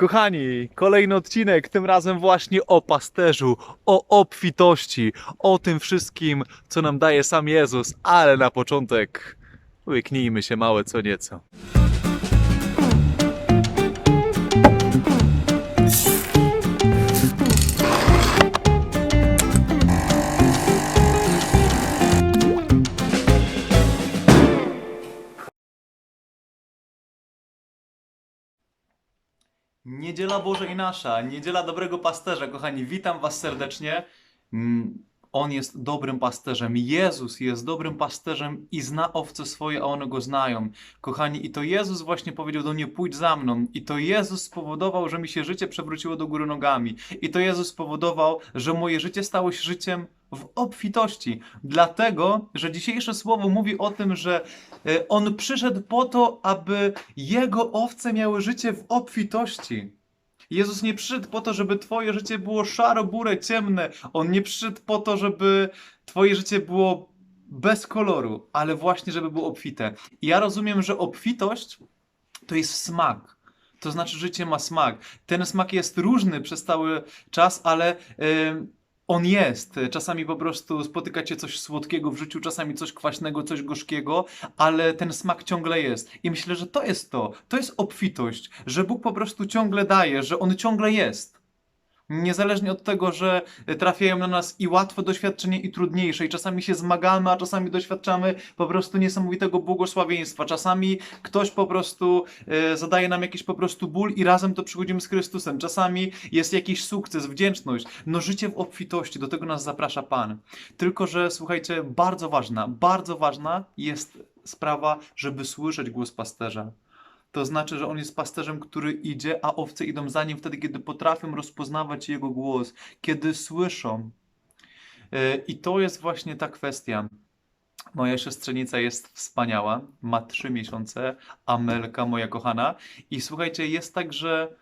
Kochani, kolejny odcinek, tym razem właśnie o pasterzu, o obfitości, o tym wszystkim, co nam daje sam Jezus, ale na początek łyknijmy się małe co nieco. Niedziela Boże i nasza, niedziela dobrego pasterza, kochani, witam Was serdecznie. Mm, On jest dobrym pasterzem, Jezus jest dobrym pasterzem i zna owce swoje, a one go znają. Kochani, i to Jezus właśnie powiedział do mnie: pójdź za mną. I to Jezus spowodował, że mi się życie przewróciło do góry nogami. I to Jezus spowodował, że moje życie stało się życiem w obfitości. Dlatego, że dzisiejsze słowo mówi o tym, że e, On przyszedł po to, aby Jego owce miały życie w obfitości. Jezus nie przyszedł po to, żeby Twoje życie było szaro, burę, ciemne. On nie przyszedł po to, żeby Twoje życie było bez koloru, ale właśnie, żeby było obfite. I ja rozumiem, że obfitość to jest smak. To znaczy, życie ma smak. Ten smak jest różny przez cały czas, ale ym, on jest. Czasami po prostu spotykacie coś słodkiego w życiu, czasami coś kwaśnego, coś gorzkiego, ale ten smak ciągle jest. I myślę, że to jest to. To jest obfitość, że Bóg po prostu ciągle daje, że On ciągle jest. Niezależnie od tego, że trafiają na nas i łatwe doświadczenia, i trudniejsze, i czasami się zmagamy, a czasami doświadczamy po prostu niesamowitego błogosławieństwa. Czasami ktoś po prostu e, zadaje nam jakiś po prostu ból i razem to przychodzimy z Chrystusem. Czasami jest jakiś sukces, wdzięczność. No życie w obfitości, do tego nas zaprasza Pan. Tylko, że słuchajcie, bardzo ważna, bardzo ważna jest sprawa, żeby słyszeć głos pasterza. To znaczy, że on jest pasterzem, który idzie, a owce idą za nim wtedy, kiedy potrafią rozpoznawać jego głos, kiedy słyszą. E, I to jest właśnie ta kwestia. Moja siostrzenica jest wspaniała, ma trzy miesiące, Amelka, moja kochana. I słuchajcie, jest tak, że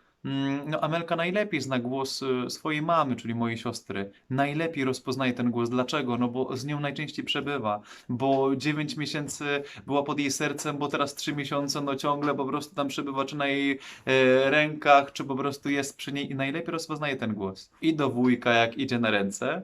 no, Amelka najlepiej zna głos y, swojej mamy, czyli mojej siostry. Najlepiej rozpoznaje ten głos. Dlaczego? No bo z nią najczęściej przebywa. Bo 9 miesięcy była pod jej sercem, bo teraz 3 miesiące, no ciągle po prostu tam przebywa, czy na jej e, rękach, czy po prostu jest przy niej i najlepiej rozpoznaje ten głos. I do wujka, jak idzie na ręce,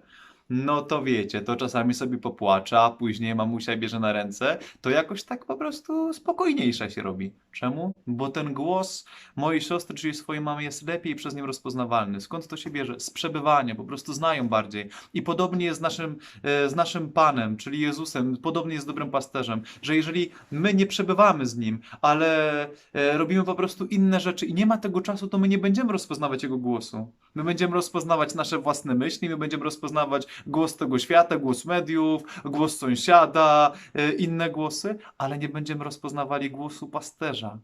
no to wiecie, to czasami sobie popłacze, a później mamusia bierze na ręce, to jakoś tak po prostu spokojniejsza się robi. Czemu? Bo ten głos mojej siostry, czyli swojej mamy, jest lepiej przez nią rozpoznawalny. Skąd to się bierze? Z przebywania, po prostu znają bardziej. I podobnie jest z naszym, e, z naszym Panem, czyli Jezusem, podobnie jest z dobrym pasterzem, że jeżeli my nie przebywamy z Nim, ale e, robimy po prostu inne rzeczy i nie ma tego czasu, to my nie będziemy rozpoznawać Jego głosu. My będziemy rozpoznawać nasze własne myśli, my będziemy rozpoznawać głos tego świata, głos mediów, głos sąsiada, e, inne głosy, ale nie będziemy rozpoznawali głosu pasterza.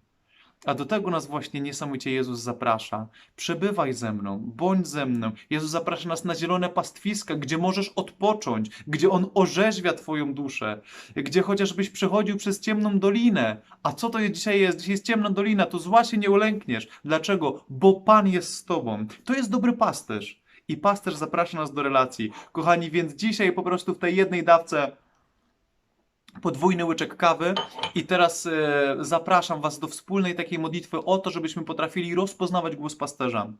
A do tego nas właśnie niesamowicie Jezus zaprasza. Przebywaj ze mną, bądź ze mną. Jezus zaprasza nas na zielone pastwiska, gdzie możesz odpocząć, gdzie On orzeźwia Twoją duszę, gdzie chociażbyś przechodził przez ciemną dolinę. A co to dzisiaj jest? Dzisiaj jest ciemna dolina, to zła się nie ulękniesz. Dlaczego? Bo Pan jest z Tobą. To jest dobry pasterz. I pasterz zaprasza nas do relacji. Kochani, więc dzisiaj po prostu w tej jednej dawce podwójny łyczek kawy i teraz e, zapraszam Was do wspólnej takiej modlitwy o to, żebyśmy potrafili rozpoznawać głos pasterza.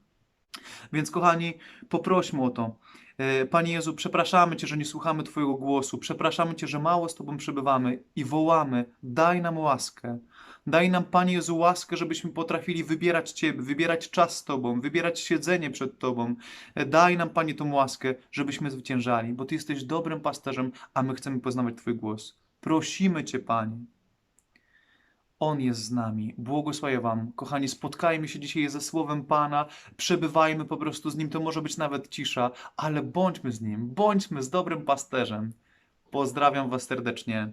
Więc kochani, poprośmy o to. E, Panie Jezu, przepraszamy Cię, że nie słuchamy Twojego głosu. Przepraszamy Cię, że mało z Tobą przebywamy i wołamy. Daj nam łaskę. Daj nam, Panie Jezu, łaskę, żebyśmy potrafili wybierać Ciebie, wybierać czas z Tobą, wybierać siedzenie przed Tobą. E, Daj nam, Panie, tą łaskę, żebyśmy zwyciężali, bo Ty jesteś dobrym pasterzem, a my chcemy poznawać Twój głos. Prosimy Cię, Panie. On jest z nami. Błogosławię Wam. Kochani, spotkajmy się dzisiaj ze Słowem Pana, przebywajmy po prostu z Nim. To może być nawet cisza, ale bądźmy z Nim, bądźmy z dobrym pasterzem. Pozdrawiam Was serdecznie.